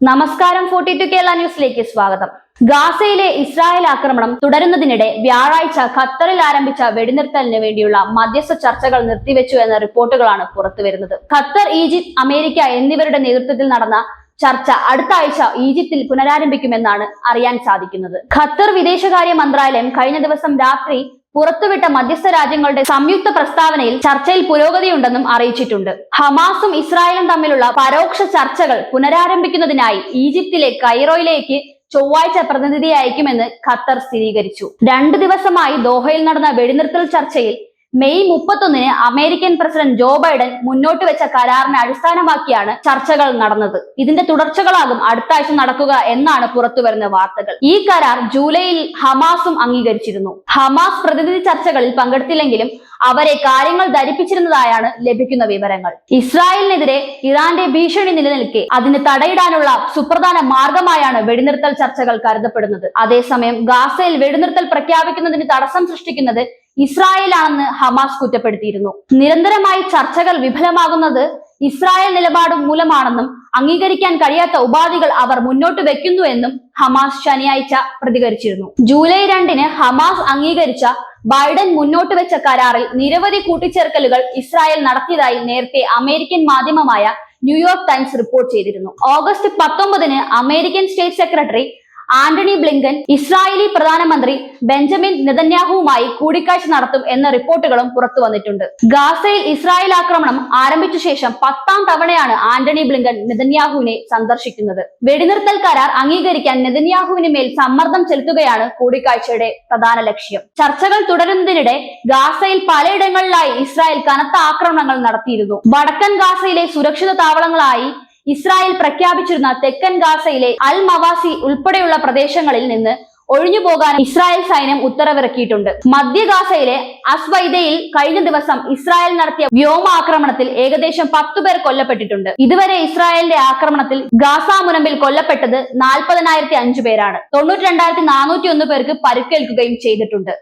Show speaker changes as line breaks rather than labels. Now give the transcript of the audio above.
നമസ്കാരം forty to Kerala ന്യൂസിലേക്ക് സ്വാഗതം. ഗാസയിലെ ഇസ്രായേൽ ആക്രമണം തുടരുന്നതിനിടെ വ്യാഴാഴ്ച ഖത്തറിൽ ആരംഭിച്ച വെടിനിർത്തലിന് വേണ്ടിയുള്ള മധ്യസ്ഥ ചർച്ചകൾ നിർത്തിവെച്ചു എന്ന റിപ്പോർട്ടുകളാണ് പുറത്തുവരുന്നത് ഖത്തർ ഈജിപ്ത് അമേരിക്ക എന്നിവരുടെ നേതൃത്വത്തിൽ നടന്ന ചർച്ച അടുത്ത ആഴ്ച ഈജിപ്തിൽ പുനരാരംഭിക്കുമെന്നാണ് അറിയാൻ സാധിക്കുന്നത്. ഖത്തർ വിദേശകാര്യ മന്ത്രാലയം കഴിഞ്ഞ ദിവസം രാത്രി പുറത്തുവിട്ട മധ്യസ്ഥ രാജ്യങ്ങളുടെ സംയുക്ത പ്രസ്താവനയിൽ ചർച്ചയിൽ പുരോഗതിയുണ്ടെന്നും അറിയിച്ചിട്ടുണ്ട്. ഹമാസും ഇസ്രായേലും തമ്മിലുള്ള പരോക്ഷ ചർച്ചകൾ പുനരാരംഭിക്കുന്നതിനായി ഈജിപ്തിലെ കൈറോയിലേക്ക് ചൊവ്വാഴ്ച പ്രതിനിധി അയക്കുമെന്ന് ഖത്തർ സ്ഥിരീകരിച്ചു. രണ്ടു ദിവസമായി ദോഹയിൽ നടന്ന വെടിനിർത്തൽ ചർച്ചയിൽ മെയ് മുപ്പത്തൊന്നിന് അമേരിക്കൻ പ്രസിഡന്റ് ജോ ബൈഡൻ മുന്നോട്ട് വെച്ച കരാറിനെ അടിസ്ഥാനമാക്കിയാണ് ചർച്ചകൾ നടന്നത്. ഇതിന്റെ തുടർച്ചകളാകും അടുത്ത ആഴ്ച നടക്കുക എന്നാണ് പുറത്തുവരുന്ന വാർത്തകൾ. ഈ കരാർ ജൂലൈയിൽ ഹമാസും അംഗീകരിച്ചിരുന്നു. ഹമാസ് പ്രതിനിധി ചർച്ചകളിൽ പങ്കെടുത്തില്ലെങ്കിലും അവരെ കാര്യങ്ങൾ ധരിപ്പിച്ചിരുന്നതായാണ് ലഭിക്കുന്ന വിവരങ്ങൾ. ഇസ്രായേലിനെതിരെ ഇറാന്റെ ഭീഷണി നിലനിൽക്കെ അതിന് തടയിടാനുള്ള സുപ്രധാന മാർഗമായാണ് വെടിനിർത്തൽ ചർച്ചകൾ കരുതപ്പെടുന്നത്. അതേസമയം ഗാസയിൽ വെടിനിർത്തൽ പ്രഖ്യാപിക്കുന്നതിന് തടസ്സം സൃഷ്ടിക്കുന്നത് ഇസ്രായേലാണെന്ന് ഹമാസ് കുറ്റപ്പെടുത്തിയിരുന്നു. നിരന്തരമായി ചർച്ചകൾ വിഫലമാകുന്നത് ഇസ്രായേൽ നിലപാട് മൂലമാണെന്നും അംഗീകരിക്കാൻ കഴിയാത്ത ഉപാധികൾ അവർ മുന്നോട്ട് വെക്കുന്നു എന്നും ഹമാസ് ശനിയാഴ്ച പ്രതികരിച്ചിരുന്നു. ജൂലൈ രണ്ടിന് ഹമാസ് അംഗീകരിച്ച ബൈഡൻ മുന്നോട്ട് വെച്ച കരാറിൽ നിരവധി കൂട്ടിച്ചേർക്കലുകൾ ഇസ്രായേൽ നടത്തിയതായി നേരത്തെ അമേരിക്കൻ മാധ്യമമായ ന്യൂയോർക്ക് ടൈംസ് റിപ്പോർട്ട് ചെയ്തിരുന്നു. ഓഗസ്റ്റ് പത്തൊമ്പതിന് American state secretary Antony Blinken Israeli പ്രധാനമന്ത്രി ബെഞ്ചമിൻ നെതന്യാഹുവുമായി കൂടിക്കാഴ്ച നടത്തും എന്ന റിപ്പോർട്ടുകളും പുറത്തു വന്നിട്ടുണ്ട്. ഗാസയിൽ ഇസ്രായേൽ ആക്രമണം ആരംഭിച്ച ശേഷം പത്താം തവണയാണ് ആന്റണി ബ്ലിങ്കൻ നെതന്യാഹുവിനെ സന്ദർശിക്കുന്നത്. വെടിനിർത്തൽ കരാർ അംഗീകരിക്കാൻ നെതന്യാഹുവിന് മേൽ സമ്മർദ്ദം ചെലുത്തുകയാണ് കൂടിക്കാഴ്ചയുടെ പ്രധാന ലക്ഷ്യം. ചർച്ചകൾ തുടരുന്നതിനിടെ ഗാസയിൽ പലയിടങ്ങളിലായി ഇസ്രായേൽ കനത്ത ആക്രമണങ്ങൾ നടത്തിയിരുന്നു. വടക്കൻ ഗാസയിലെ സുരക്ഷിത താവളങ്ങളായി ഇസ്രായേൽ പ്രഖ്യാപിച്ചിരുന്ന തെക്കൻ ഗാസയിലെ അൽ മവാസി ഉൾപ്പെടെയുള്ള പ്രദേശങ്ങളിൽ നിന്ന് ഒഴിഞ്ഞു പോകാൻ ഇസ്രായേൽ സൈന്യം ഉത്തരവിറക്കിയിട്ടുണ്ട്. മധ്യഗാസയിലെ അസ്വൈദയിൽ കഴിഞ്ഞ ദിവസം ഇസ്രായേൽ നടത്തിയ വ്യോമാക്രമണത്തിൽ ഏകദേശം പത്തു പേർ കൊല്ലപ്പെട്ടിട്ടുണ്ട്. ഇതുവരെ ഇസ്രായേലിന്റെ ആക്രമണത്തിൽ ഗാസ മുനമ്പിൽ കൊല്ലപ്പെട്ടത് നാൽപ്പതിനായിരത്തി അഞ്ചു പേരാണ്. തൊണ്ണൂറ്റി രണ്ടായിരത്തി നാനൂറ്റി ഒന്ന് പേർക്ക് പരുക്കേൽക്കുകയും ചെയ്തിട്ടുണ്ട്.